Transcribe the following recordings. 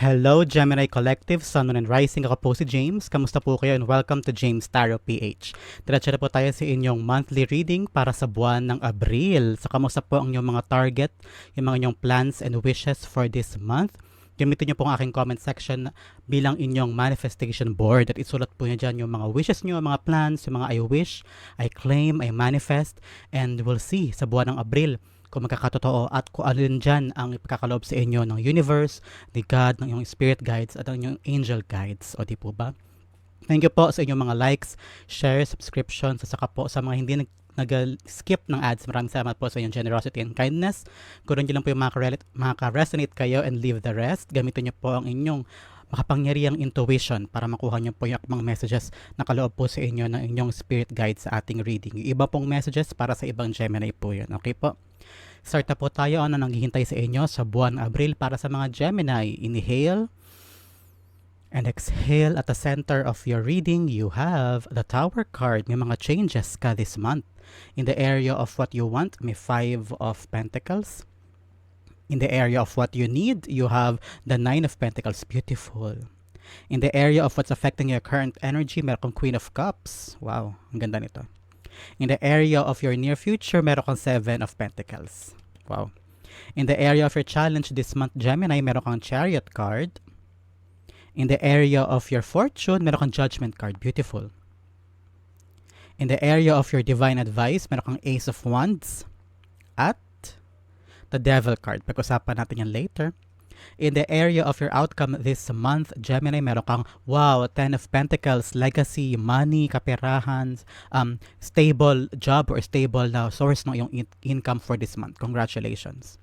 Hello, Gemini Collective, Sun, Moon, and Rising. Ako po si James. Kamusta po kayo and welcome to James Tarot PH. Diretso na po tayo sa inyong monthly reading para sa buwan ng Abril. So, kamusta po ang inyong mga target, yung mga inyong plans and wishes for this month? Gamitin niyo po ang aking comment section bilang inyong manifestation board at isulat po niyo dyan yung mga wishes niyo, mga plans, yung mga I wish, I claim, I manifest, and we'll see sa buwan ng Abril kung magkakatotoo at kung alin dyan ang ipagkakaloob sa inyo ng universe, ni God, ng inyong spirit guides at ng inyong angel guides. O di po ba? Thank you po sa inyong mga likes, share, subscriptions, at saka po sa mga hindi nag nag-skip ng ads. Maraming salamat po sa inyong generosity and kindness. Kung nyo lang po yung maka-resonate kayo and leave the rest, gamitin nyo po ang inyong makapangyarihang intuition para makuha nyo po yung mga messages na kaloob po sa inyo ng inyong spirit guide sa ating reading. Yung iba pong messages para sa ibang Gemini po yun. Okay po? Start na po tayo. Ano nanghihintay sa inyo sa buwan Abril para sa mga Gemini? Inhale and exhale. At the center of your reading, you have the Tower card. May mga changes ka this month. In the area of what you want, may Five of Pentacles. In the area of what you need, you have the Nine of Pentacles. Beautiful. In the area of what's affecting your current energy, meron Queen of Cups. Wow, ang ganda nito. In the area of your near future, meron Seven of Pentacles. Wow. In the area of your challenge this month, Gemini, meron kang Chariot card. In the area of your fortune, meron kang Judgment card. Beautiful. In the area of your divine advice, meron kang Ace of Wands. At the Devil card. Pag-usapan natin yan later. In the area of your outcome this month, Gemini, meron kang, wow, Ten of Pentacles, legacy, money, kaperahan, um, stable job or stable na source ng iyong in- income for this month. Congratulations.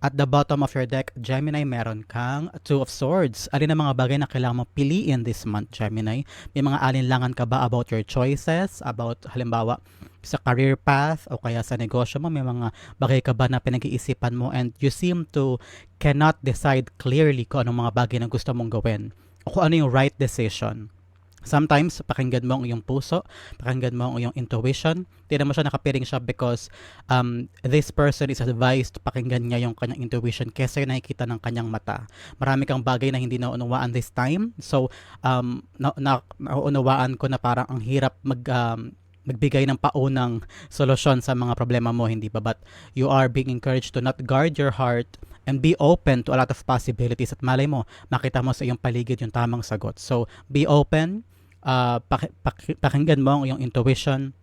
At the bottom of your deck, Gemini, meron kang Two of Swords. Alin ang mga bagay na kailangan mo piliin this month, Gemini? May mga alinlangan ka ba about your choices? About, halimbawa, sa career path o kaya sa negosyo mo, may mga bagay ka ba na pinag-iisipan mo and you seem to cannot decide clearly kung anong mga bagay na gusto mong gawin o kung ano yung right decision. Sometimes, pakinggan mo ang iyong puso, pakinggan mo ang iyong intuition. Hindi mo siya nakapiring siya because um, this person is advised pakinggan niya yung kanyang intuition kesa yung nakikita ng kanyang mata. Marami kang bagay na hindi naunawaan this time. So, um, na, na, naunawaan ko na parang ang hirap mag, um, magbigay ng paunang solusyon sa mga problema mo, hindi ba? But you are being encouraged to not guard your heart and be open to a lot of possibilities at malay mo, makita mo sa iyong paligid yung tamang sagot. So, be open, uh, pak- pak- pakinggan mo ang iyong intuition,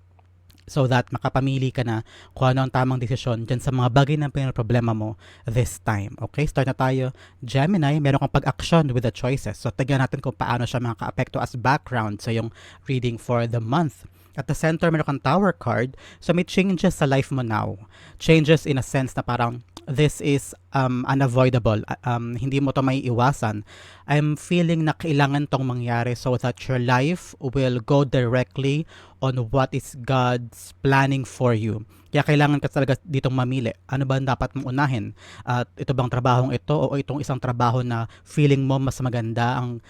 so that makapamili ka na kung ano ang tamang desisyon dyan sa mga bagay na problema mo this time. Okay, start na tayo. Gemini, meron kang pag-action with the choices. So, tignan natin kung paano siya makaka-apekto as background sa yung reading for the month. At the center, meron kang tower card. So may changes sa life mo now. Changes in a sense na parang this is um, unavoidable. Um, hindi mo to may iwasan. I'm feeling na kailangan tong mangyari so that your life will go directly on what is God's planning for you. Kaya kailangan ka talaga ditong mamili. Ano ba dapat mong unahin? At ito bang trabahong ito o itong isang trabaho na feeling mo mas maganda ang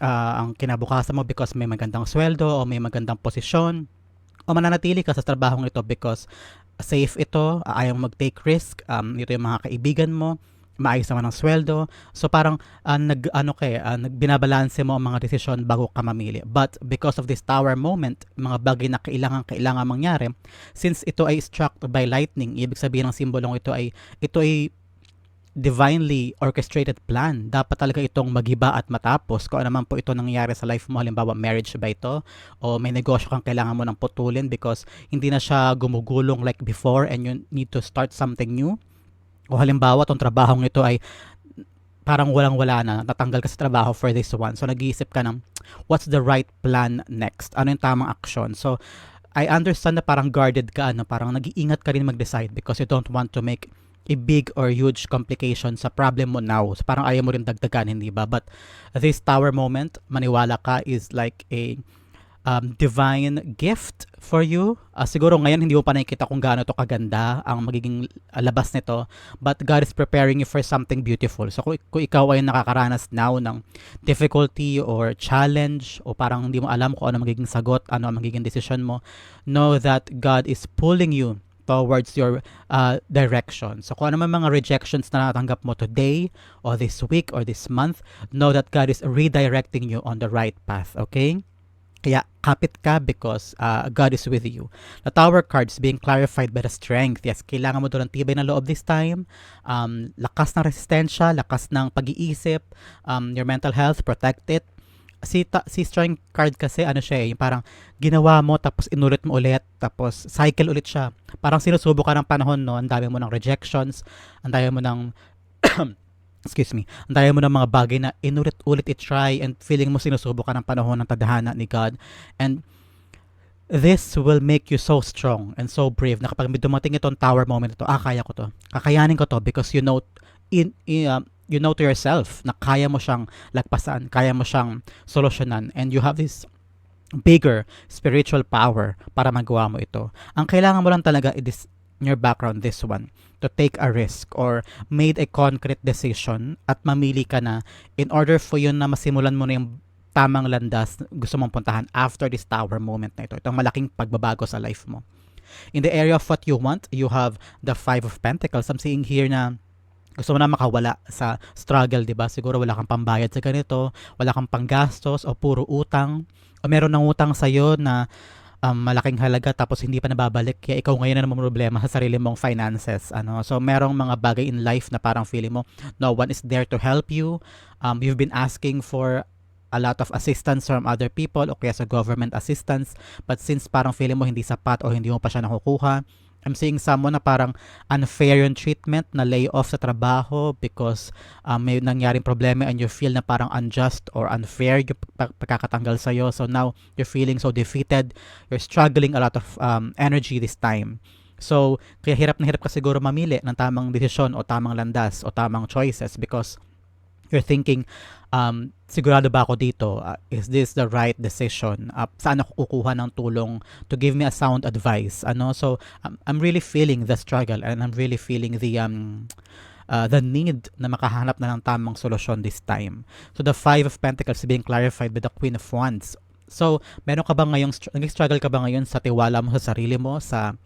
uh, ang kinabukasan mo because may magandang sweldo o may magandang posisyon o mananatili ka sa trabahong ito because safe ito, uh, ayaw mag-take risk, um, ito yung mga kaibigan mo, maayos naman ang sweldo. So parang uh, nag ano kay uh, nagbinabalanse mo ang mga desisyon bago ka mamili. But because of this tower moment, mga bagay na kailangan kailangan mangyari, since ito ay struck by lightning, ibig sabihin ng simbolong ito ay ito ay divinely orchestrated plan. Dapat talaga itong maghiba at matapos. Kung ano naman po ito nangyayari sa life mo, halimbawa marriage ba ito, o may negosyo kang kailangan mo ng putulin because hindi na siya gumugulong like before and you need to start something new. O halimbawa, itong trabahong ito ay parang walang-wala na, natanggal ka sa trabaho for this one. So, nag-iisip ka ng, what's the right plan next? Ano yung tamang action? So, I understand na parang guarded ka, ano, parang nag-iingat ka rin mag-decide because you don't want to make a big or huge complication sa problem mo now. So parang ayaw mo rin dagdagan, hindi ba? But this tower moment, maniwala ka, is like a um, divine gift for you. Uh, siguro ngayon hindi mo pa nakikita kung gaano to kaganda ang magiging uh, labas nito. But God is preparing you for something beautiful. So kung, kung ikaw ay nakakaranas now ng difficulty or challenge o parang hindi mo alam kung ano magiging sagot, ano ang magiging decision mo, know that God is pulling you towards your uh, direction. So kung ano man mga rejections na natanggap mo today or this week or this month, know that God is redirecting you on the right path, okay? Kaya kapit ka because uh, God is with you. The tower cards being clarified by the strength. Yes, kailangan mo doon ng tibay na loob this time. Um, lakas ng resistensya, lakas ng pag-iisip, um, your mental health, protect it. Si, ta- si strength card kasi ano siya eh, parang ginawa mo tapos inulit mo ulit tapos cycle ulit siya. Parang sinusubo ka ng panahon no, ang dami mo ng rejections, ang dami mo ng excuse me, ang dami mo ng mga bagay na inulit-ulit i-try and feeling mo sinusubo ka ng panahon ng tadhana ni God. And this will make you so strong and so brave na kapag dumating itong tower moment ito, ah, kaya ko to. Kakayanin ko to because you know, in, in uh, you know to yourself na kaya mo siyang lagpasan, kaya mo siyang solusyonan, and you have this bigger spiritual power para magawa mo ito. Ang kailangan mo lang talaga is in your background this one to take a risk or made a concrete decision at mamili ka na in order for yun na masimulan mo na yung tamang landas gusto mong puntahan after this tower moment na ito. Itong malaking pagbabago sa life mo. In the area of what you want, you have the Five of Pentacles. I'm seeing here na gusto mo na makawala sa struggle, di ba? Siguro wala kang pambayad sa ganito, wala kang panggastos o puro utang, o meron ng utang sa'yo na um, malaking halaga tapos hindi pa nababalik kaya ikaw ngayon na problema sa sarili mong finances ano? So merong mga bagay in life na parang feeling mo no one is there to help you. Um, you've been asking for a lot of assistance from other people o kaya sa government assistance but since parang feeling mo hindi sapat o hindi mo pa siya nakukuha I'm seeing someone na parang unfair yung treatment na lay off sa trabaho because um, may nangyaring problema and you feel na parang unjust or unfair yung pag- pagkakatanggal sa'yo. So now you're feeling so defeated. You're struggling a lot of um, energy this time. So, kaya hirap na hirap ka siguro mamili ng tamang desisyon o tamang landas o tamang choices because you're thinking, um, sigurado ba ako dito? Uh, is this the right decision? Uh, saan ako kukuha ng tulong to give me a sound advice? Ano? So, um, I'm really feeling the struggle and I'm really feeling the um, uh, the need na makahanap na ng tamang solusyon this time. So, the Five of Pentacles being clarified by the Queen of Wands. So, meron ka ba ngayong, str- nag-struggle ka ba ngayon sa tiwala mo sa sarili mo, sa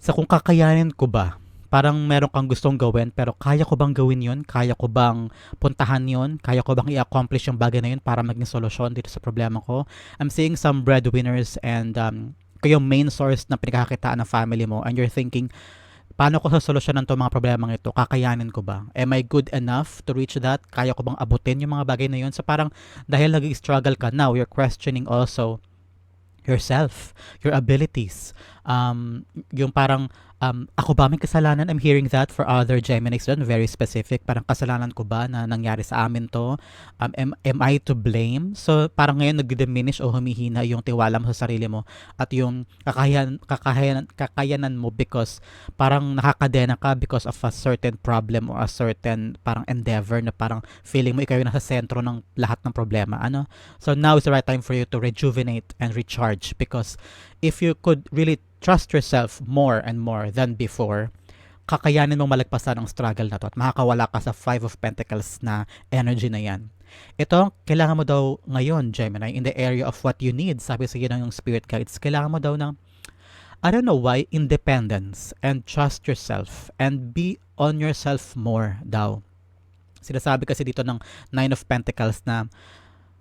sa kung kakayanin ko ba parang meron kang gustong gawin pero kaya ko bang gawin yon Kaya ko bang puntahan yon Kaya ko bang i-accomplish yung bagay na yun para maging solusyon dito sa problema ko? I'm seeing some breadwinners and um, kayo main source na pinagkakakitaan ng family mo and you're thinking, paano ko sa solusyonan to mga problema ito? Kakayanin ko ba? Am I good enough to reach that? Kaya ko bang abutin yung mga bagay na yun? So parang dahil nag-struggle ka now, you're questioning also yourself, your abilities. Um, yung parang um, ako ba may kasalanan? I'm hearing that for other Geminis doon, very specific. Parang kasalanan ko ba na nangyari sa amin to? Um, am, am I to blame? So, parang ngayon nag-diminish o humihina yung tiwala mo sa sarili mo at yung kakayanan, kakayanan, kakayanan mo because parang nakakadena ka because of a certain problem or a certain parang endeavor na parang feeling mo ikaw yung nasa sentro ng lahat ng problema. Ano? So, now is the right time for you to rejuvenate and recharge because if you could really trust yourself more and more than before, kakayanin mong malagpasan ang struggle na to at makakawala ka sa Five of Pentacles na energy na yan. Ito, kailangan mo daw ngayon, Gemini, in the area of what you need, sabi sa iyo ng spirit guides, kailangan mo daw ng, I don't know why, independence and trust yourself and be on yourself more daw. Sinasabi kasi dito ng Nine of Pentacles na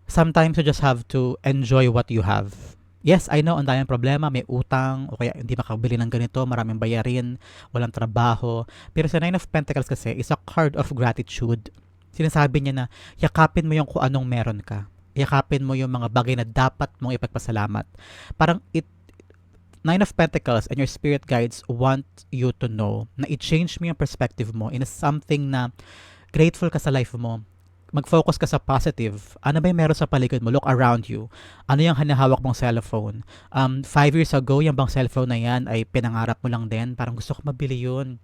sometimes you just have to enjoy what you have Yes, I know, ang daming problema, may utang, o kaya hindi makabili ng ganito, maraming bayarin, walang trabaho. Pero sa Nine of Pentacles kasi is a card of gratitude. Sinasabi niya na, yakapin mo yung kung anong meron ka. Yakapin mo yung mga bagay na dapat mong ipagpasalamat. Parang it, Nine of Pentacles and your spirit guides want you to know na i-change mo yung perspective mo in something na grateful ka sa life mo mag-focus ka sa positive. Ano ba yung meron sa paligid mo? Look around you. Ano yung hanahawak mong cellphone? Um, five years ago, yung bang cellphone na yan ay pinangarap mo lang din. Parang gusto ko mabili yun.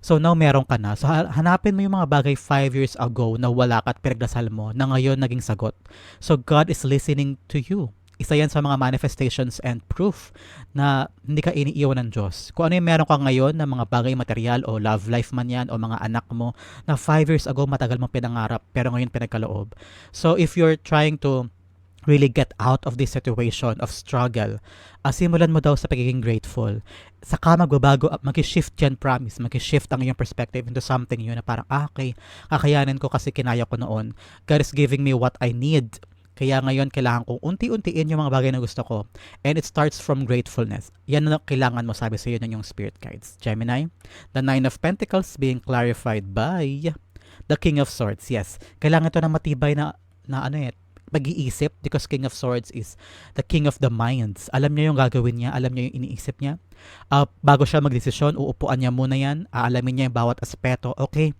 So now meron ka na. So hanapin mo yung mga bagay five years ago na wala ka at pinagdasal mo na ngayon naging sagot. So God is listening to you isa yan sa mga manifestations and proof na hindi ka iniiwan ng Diyos. Kung ano yung meron ka ngayon na mga bagay material o love life man yan o mga anak mo na 5 years ago matagal mong pinangarap pero ngayon pinagkaloob. So if you're trying to really get out of this situation of struggle, uh, simulan mo daw sa pagiging grateful. Saka magbabago, uh, mag-shift yan, promise. Mag-shift ang iyong perspective into something yun na parang, ah, okay, kakayanin ko kasi kinaya ko noon. God is giving me what I need. Kaya ngayon, kailangan kong unti-untiin yung mga bagay na gusto ko. And it starts from gratefulness. Yan na kailangan mo, sabi sa iyo ng yung spirit guides. Gemini, the Nine of Pentacles being clarified by the King of Swords. Yes, kailangan ito na matibay na, na ano eh, pag-iisip because King of Swords is the King of the Minds. Alam niya yung gagawin niya, alam niya yung iniisip niya. Uh, bago siya magdesisyon, uupuan niya muna yan, aalamin niya yung bawat aspeto. Okay,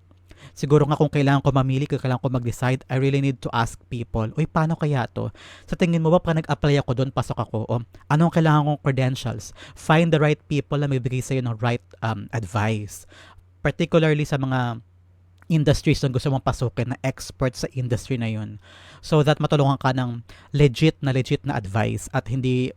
siguro nga kung kailangan ko mamili, kung kailangan ko mag-decide, I really need to ask people, uy, paano kaya to? Sa tingin mo ba, pag nag-apply ako doon, pasok ako, o anong kailangan kong credentials? Find the right people na may bigay sa'yo ng right um, advice. Particularly sa mga industries na gusto mong pasukin na expert sa industry na yun. So that matulungan ka ng legit na legit na advice at hindi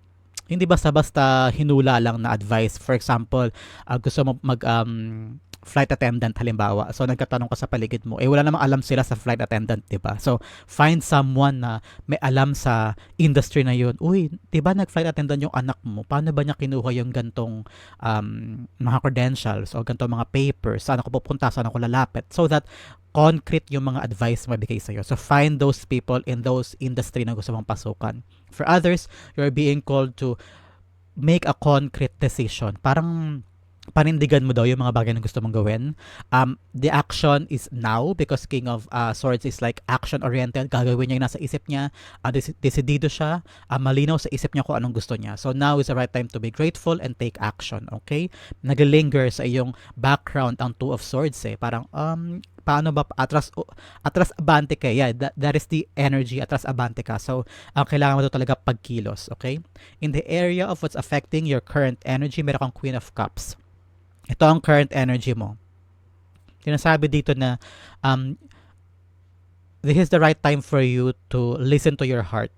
hindi basta-basta hinula lang na advice. For example, uh, gusto mo mag um, flight attendant halimbawa. So nagkatanong ka sa paligid mo, eh wala namang alam sila sa flight attendant, 'di ba? So find someone na may alam sa industry na 'yun. Uy, 'di ba nag-flight attendant yung anak mo? Paano ba niya kinuha yung gantong um, mga credentials o gantong mga papers? Saan ako pupunta? Saan ako lalapit? So that concrete yung mga advice mabigay sa'yo. So, find those people in those industry na gusto mong pasukan. For others, you're being called to make a concrete decision. Parang panindigan mo daw yung mga bagay na gusto mong gawin. Um, the action is now because King of uh, Swords is like action-oriented. Gagawin niya yung nasa isip niya. Uh, des- decidido siya. Uh, malinaw sa isip niya kung anong gusto niya. So now is the right time to be grateful and take action. Okay? Naglinger sa iyong background ang Two of Swords eh. Parang, um, paano ba atras atras abante ka yeah that, that is the energy atras abante ka so ang uh, kailangan mo to talaga pagkilos okay in the area of what's affecting your current energy meron kang queen of cups ito ang current energy mo. Sinasabi dito na um, this is the right time for you to listen to your heart.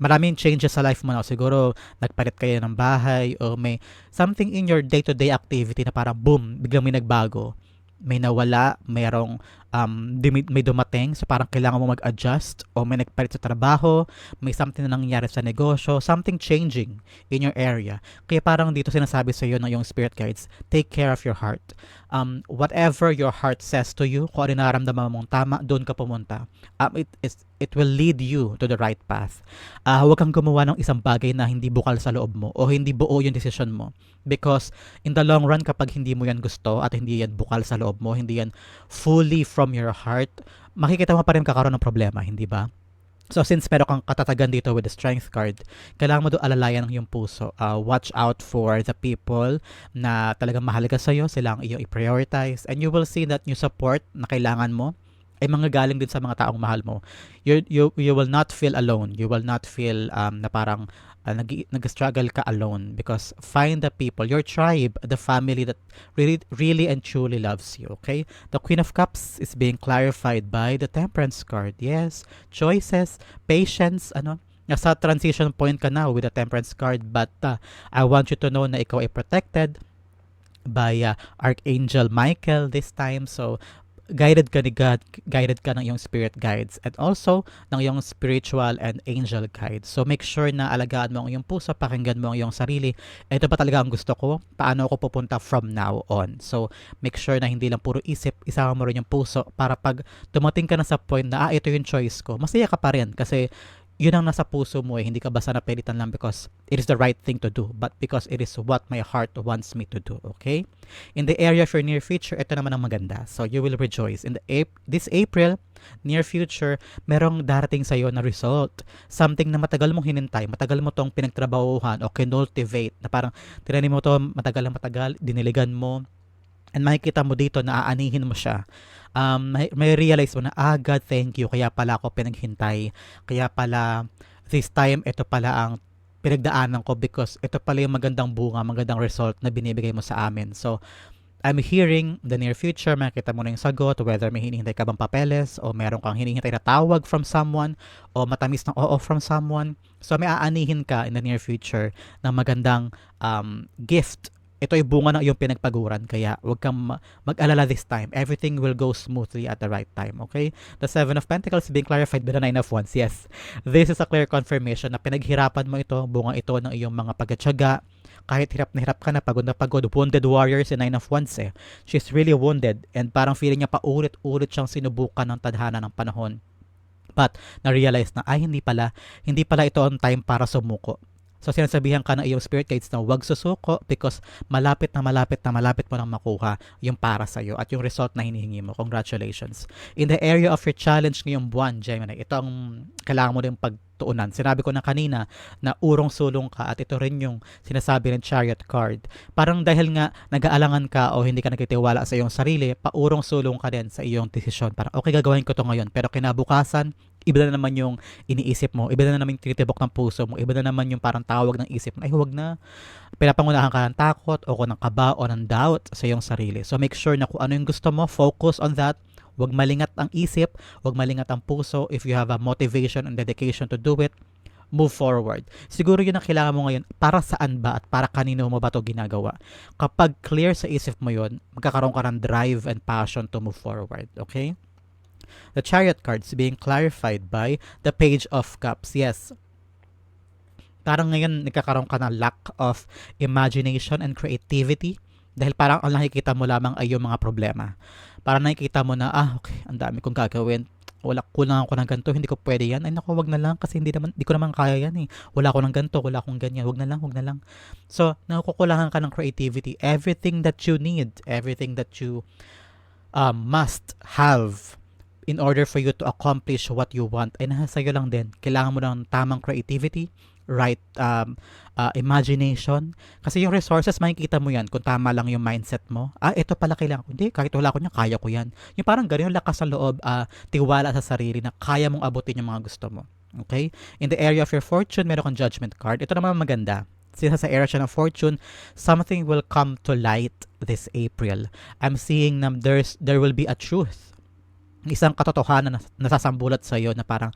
Maraming changes sa life mo na. Siguro, nagpalit kayo ng bahay o may something in your day-to-day activity na parang boom, biglang may nagbago may nawala, mayroong um, may dumating, so parang kailangan mo mag-adjust o may nagpalit sa trabaho, may something na nangyari sa negosyo, something changing in your area. Kaya parang dito sinasabi sa iyo ng yung spirit guides, take care of your heart. Um, whatever your heart says to you, kung ano naramdaman mong tama, doon ka pumunta. Um, it, it, it will lead you to the right path. Uh, huwag kang gumawa ng isang bagay na hindi bukal sa loob mo o hindi buo yung decision mo. Because in the long run, kapag hindi mo yan gusto at hindi yan bukal sa loob mo, hindi yan fully from your heart, makikita mo pa rin kakaroon ng problema, hindi ba? So since meron kang katatagan dito with the strength card, kailangan mo doon alalayan ang iyong puso. Uh, watch out for the people na talagang mahalaga sa iyo, sila ang iyong i-prioritize and you will see that yung support na kailangan mo ay mga galing din sa mga taong mahal mo. You, you, you will not feel alone. You will not feel um, na parang uh, nag, nag-struggle ka alone because find the people, your tribe, the family that really, really and truly loves you, okay? The Queen of Cups is being clarified by the Temperance card. Yes, choices, patience, ano, nasa transition point ka now with the Temperance card but uh, I want you to know na ikaw ay protected by uh, Archangel Michael this time. So, guided ka ni God, guided ka ng iyong spirit guides and also ng iyong spiritual and angel guides. So make sure na alagaan mo ang iyong puso, pakinggan mo ang iyong sarili. Ito pa talaga ang gusto ko, paano ako pupunta from now on. So make sure na hindi lang puro isip, isama mo rin yung puso para pag dumating ka na sa point na ah, ito yung choice ko, masaya ka pa rin kasi yun ang nasa puso mo eh. Hindi ka basta napilitan lang because it is the right thing to do, but because it is what my heart wants me to do, okay? In the area of your near future, ito naman ang maganda. So, you will rejoice. In the ap- this April, near future, merong darating sa'yo na result. Something na matagal mong hinintay, matagal mo tong pinagtrabahuhan o kinultivate, na parang tinanim mo to matagal na matagal, diniligan mo, and makikita mo dito na aanihin mo siya um, may, realize mo na, ah, God, thank you. Kaya pala ako pinaghintay. Kaya pala, this time, ito pala ang pinagdaanan ko because ito pala yung magandang bunga, magandang result na binibigay mo sa amin. So, I'm hearing the near future, makikita mo na yung sagot, whether may hinihintay ka bang papeles o meron kang hinihintay na tawag from someone o matamis ng oo from someone. So may aanihin ka in the near future ng magandang um, gift ito ay bunga ng iyong pinagpaguran. Kaya huwag kang ma- mag-alala this time. Everything will go smoothly at the right time. Okay? The Seven of Pentacles being clarified by the Nine of Wands. Yes. This is a clear confirmation na pinaghirapan mo ito, bunga ito ng iyong mga pagkatsaga, kahit hirap na hirap ka na, pagod na pagod, wounded warrior si Nine of Wands eh. She's really wounded and parang feeling niya paulit-ulit siyang sinubukan ng tadhana ng panahon. But na-realize na ay hindi pala, hindi pala ito ang time para sumuko. So sinasabihan ka ng iyong spirit guides na huwag susuko because malapit na malapit na malapit mo nang makuha yung para sa iyo at yung result na hinihingi mo. Congratulations. In the area of your challenge ngayong buwan, Gemini, ito ang kailangan mo din pagtuunan. Sinabi ko na kanina na urong sulong ka at ito rin yung sinasabi ng chariot card. Parang dahil nga nag-aalangan ka o hindi ka nagtitiwala sa iyong sarili, paurong sulong ka din sa iyong desisyon. Parang okay gagawin ko to ngayon pero kinabukasan iba na naman yung iniisip mo, iba na naman yung tinitibok ng puso mo, iba na naman yung parang tawag ng isip mo, ay huwag na. Pinapangunahan ka ng takot o ng kaba o ng doubt sa iyong sarili. So make sure na kung ano yung gusto mo, focus on that. Huwag malingat ang isip, huwag malingat ang puso. If you have a motivation and dedication to do it, move forward. Siguro yun ang kailangan mo ngayon. Para saan ba at para kanino mo ba to ginagawa? Kapag clear sa isip mo yun, magkakaroon ka ng drive and passion to move forward. Okay? The chariot cards being clarified by the page of cups. Yes. Parang ngayon nagkakaroon ka ng lack of imagination and creativity dahil parang ang nakikita mo lamang ay yung mga problema. Parang nakikita mo na, ah, okay, ang dami kong gagawin. Wala, kulang ako ng ganito, hindi ko pwede yan. Ay naku, wag na lang kasi hindi naman, hindi ko naman kaya yan eh. Wala ako ng ganito, wala akong ganyan. Wag na lang, wag na lang. So, nakukulangan ka ng creativity. Everything that you need, everything that you um, must have in order for you to accomplish what you want ay nasa sa'yo lang din. Kailangan mo ng tamang creativity, right um, uh, imagination. Kasi yung resources, makikita mo yan kung tama lang yung mindset mo. Ah, ito pala kailangan ko. Hindi, kahit wala ko niya, kaya ko yan. Yung parang ganun, lakas sa loob, uh, tiwala sa sarili na kaya mong abutin yung mga gusto mo. Okay? In the area of your fortune, meron kang judgment card. Ito naman maganda. Since sa area siya ng fortune, something will come to light this April. I'm seeing na there's, there will be a truth isang katotohanan na nasasambulat sa iyo na parang,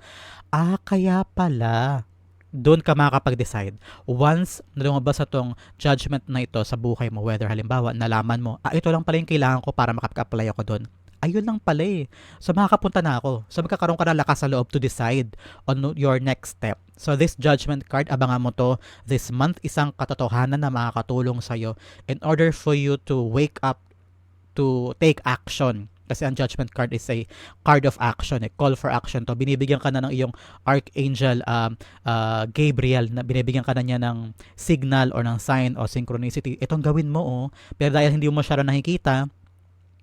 ah, kaya pala, doon ka makakapag-decide. Once na lumabas sa tong judgment na ito sa buhay mo, whether halimbawa, nalaman mo, ah, ito lang pala yung kailangan ko para makapag-apply ako doon. Ayun lang pala eh. So makakapunta na ako. So magkakaroon ka ng lakas sa loob to decide on your next step. So this judgment card, abangan mo to this month, isang katotohanan na makakatulong sa'yo in order for you to wake up to take action kasi ang judgment card is a card of action, a call for action to. Binibigyan ka na ng iyong archangel um, uh, Gabriel na binibigyan ka na niya ng signal or ng sign o synchronicity. Itong gawin mo oh. Pero dahil hindi mo masyado nakikita,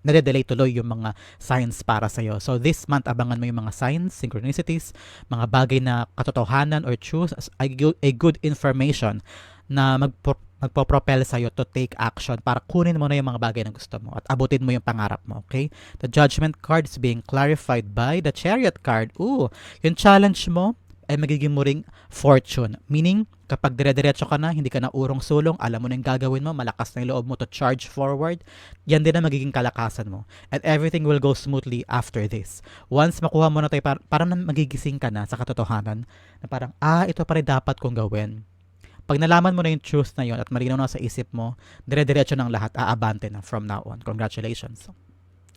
nade-delay tuloy yung mga signs para sa iyo. So this month abangan mo yung mga signs, synchronicities, mga bagay na katotohanan or truth, a good, a good information na magpo magpo-propel sa'yo to take action para kunin mo na yung mga bagay na gusto mo at abutin mo yung pangarap mo, okay? The judgment card is being clarified by the chariot card. Ooh, yung challenge mo ay magiging mo ring fortune. Meaning, kapag dire-diretso ka na, hindi ka na urong sulong, alam mo na yung gagawin mo, malakas na yung loob mo to charge forward, yan din ang magiging kalakasan mo. And everything will go smoothly after this. Once makuha mo na tayo, par- parang magigising ka na sa katotohanan, na parang, ah, ito pa rin dapat kong gawin pag nalaman mo na yung truth na yun at malinaw na sa isip mo, dire-diretso ng lahat, aabante na from now on. Congratulations.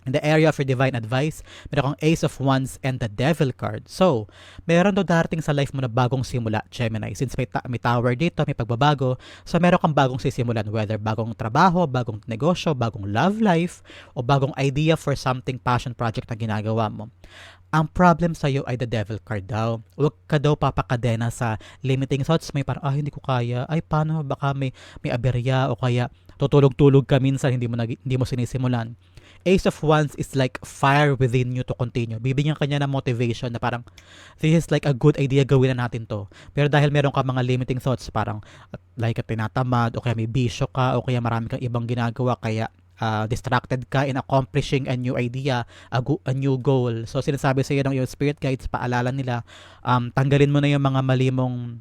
In the area of your divine advice, meron kang Ace of Wands and the Devil card. So, meron daw darating sa life mo na bagong simula, Gemini. Since may, ta- may tower dito, may pagbabago, so meron kang bagong sisimulan, whether bagong trabaho, bagong negosyo, bagong love life, o bagong idea for something passion project na ginagawa mo. Ang problem sa iyo ay the devil card daw. Huwag ka daw papakadena sa limiting thoughts. May parang, ah, hindi ko kaya. Ay, paano? Baka may, may aberya o kaya tutulog-tulog ka minsan, hindi mo, nag, hindi mo sinisimulan. Ace of Wands is like fire within you to continue. Bibigyan ka niya ng motivation na parang, this is like a good idea, gawin na natin to. Pero dahil meron ka mga limiting thoughts, parang like tinatamad, o kaya may bisyo ka, o kaya marami kang ibang ginagawa, kaya uh, distracted ka in accomplishing a new idea, a, go- a new goal. So sinasabi sa iyo ng your spirit guides, paalala nila, um, tanggalin mo na yung mga mali mong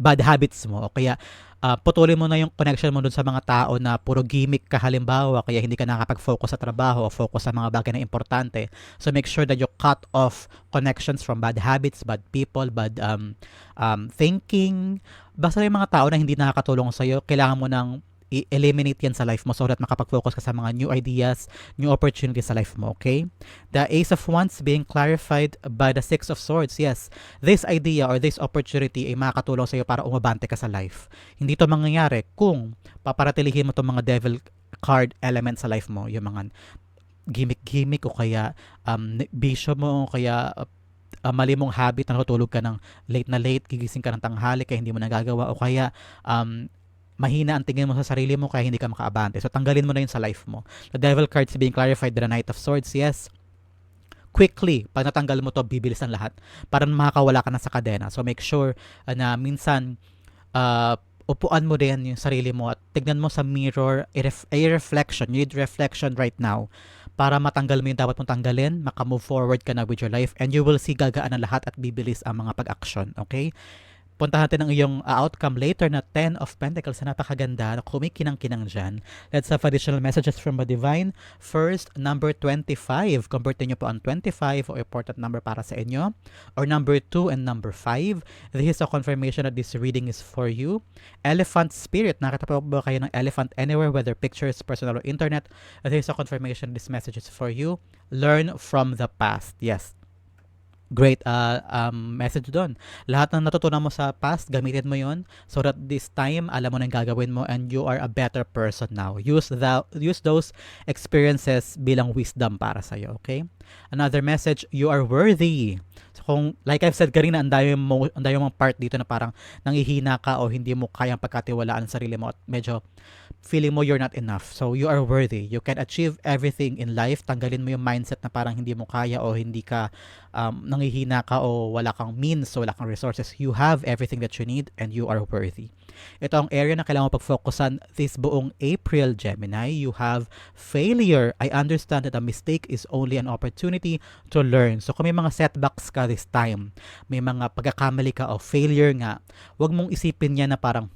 bad habits mo o kaya uh, putulin mo na yung connection mo dun sa mga tao na puro gimmick ka halimbawa kaya hindi ka nakakapag-focus sa trabaho o focus sa mga bagay na importante. So make sure that you cut off connections from bad habits, bad people, bad um, um, thinking. Basta yung mga tao na hindi nakakatulong sa'yo, kailangan mo ng i-eliminate yan sa life mo so that makapag-focus ka sa mga new ideas, new opportunities sa life mo, okay? The Ace of Wands being clarified by the Six of Swords. Yes, this idea or this opportunity ay makakatulong sa iyo para umabante ka sa life. Hindi to mangyayari kung paparatilihin mo itong mga devil card element sa life mo, yung mga gimmick-gimmick o kaya um, bisyo mo o kaya uh, uh, mali mong habit na natutulog ka ng late na late, gigising ka ng tanghali kaya hindi mo nagagawa o kaya um, mahina ang tingin mo sa sarili mo kaya hindi ka makaabante. So tanggalin mo na yun sa life mo. The devil cards being clarified the Knight of Swords, yes. Quickly, pag natanggal mo to, bibilis ang lahat para makakawala ka na sa kadena. So make sure uh, na minsan uh, upuan mo din yung sarili mo at tignan mo sa mirror a reflection. You need reflection right now para matanggal mo yung dapat mong tanggalin, makamove forward ka na with your life, and you will see gagaan ang lahat at bibilis ang mga pag-action. Okay? Puntahan natin ang iyong uh, outcome later na 10 of Pentacles na napakaganda na kumikinang-kinang dyan. Let's have additional messages from the Divine. First, number 25. Convertin nyo po ang 25 o important number para sa inyo. Or number 2 and number 5. This is a confirmation that this reading is for you. Elephant Spirit. Nakita po ba kayo ng elephant anywhere, whether pictures, personal or internet? This is a confirmation this message is for you. Learn from the past. Yes, great uh, um, message doon. Lahat ng natutunan mo sa past, gamitin mo yon so that this time, alam mo na yung gagawin mo and you are a better person now. Use, the, use those experiences bilang wisdom para sa'yo, okay? Another message, you are worthy. Kung, like I've said kanina, ang dami mo, ang dami mong part dito na parang nangihina ka o hindi mo kayang pagkatiwalaan sa sarili mo at medyo feeling mo you're not enough. So you are worthy. You can achieve everything in life. Tanggalin mo yung mindset na parang hindi mo kaya o hindi ka um, nangihina ka o wala kang means o wala kang resources. You have everything that you need and you are worthy. Ito ang area na kailangan mo pag-focusan this buong April, Gemini. You have failure. I understand that a mistake is only an opportunity to learn. So kung may mga setbacks ka this time, may mga pagkakamali ka o failure nga, wag mong isipin niya na parang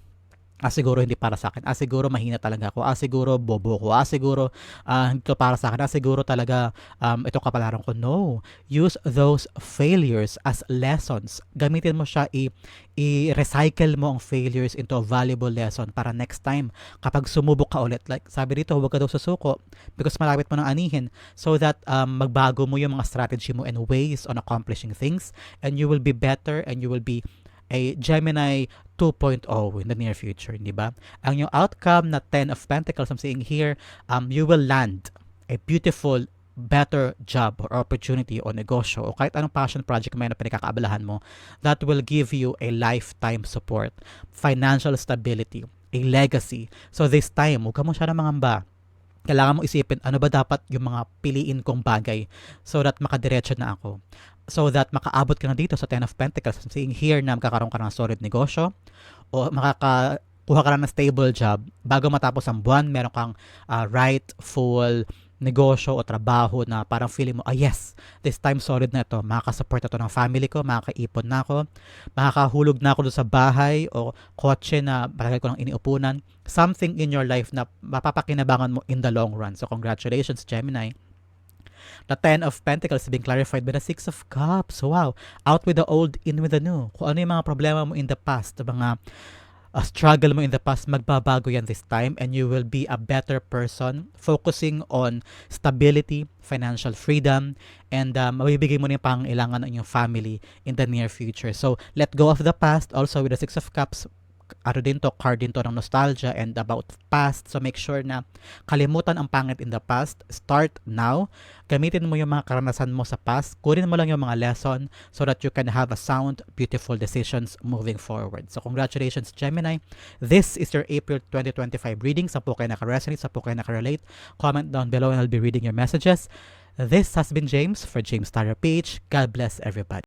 ah siguro hindi para sa akin, ah siguro mahina talaga ako, ah siguro bobo ko, ah siguro ah, hindi to para sa akin, ah siguro talaga um, ito kapalaran ko. No, use those failures as lessons. Gamitin mo siya i- i-recycle mo ang failures into a valuable lesson para next time kapag sumubok ka ulit like sabi dito huwag ka daw susuko because malapit mo nang anihin so that um, magbago mo yung mga strategy mo and ways on accomplishing things and you will be better and you will be a Gemini 2.0 in the near future, di ba? Ang yung outcome na 10 of Pentacles I'm seeing here, um, you will land a beautiful better job or opportunity o negosyo o kahit anong passion project may na pinagkakaabalahan mo that will give you a lifetime support, financial stability, a legacy. So this time, huwag ka mo siya na mangamba kailangan mo isipin ano ba dapat yung mga piliin kong bagay so that makadiretso na ako. So that makaabot ka na dito sa 10 of Pentacles. Seeing here na magkakaroon ka ng solid negosyo o makaka kuha ka ng stable job bago matapos ang buwan, meron kang uh, rightful negosyo o trabaho na parang feeling mo, ah yes, this time solid na ito, makakasupport na ito ng family ko, makakaipon na ako, makakahulog na ako doon sa bahay o kotse na palagay ko ng iniupunan, something in your life na mapapakinabangan mo in the long run. So congratulations Gemini. The Ten of Pentacles being clarified by the Six of Cups. Wow. Out with the old, in with the new. Kung ano yung mga problema mo in the past, mga uh, struggle mo in the past, magbabago yan this time and you will be a better person focusing on stability, financial freedom, and um, mabibigay mo na yung pangailangan ng iyong family in the near future. So, let go of the past. Also, with the Six of Cups, ano din to, card din to ng nostalgia and about past. So make sure na kalimutan ang pangit in the past. Start now. Gamitin mo yung mga karanasan mo sa past. Kunin mo lang yung mga lesson so that you can have a sound, beautiful decisions moving forward. So congratulations Gemini. This is your April 2025 reading. Sa po kayo naka-resonate, sa po kayo naka-relate. Comment down below and I'll be reading your messages. This has been James for James Tyra Page. God bless everybody.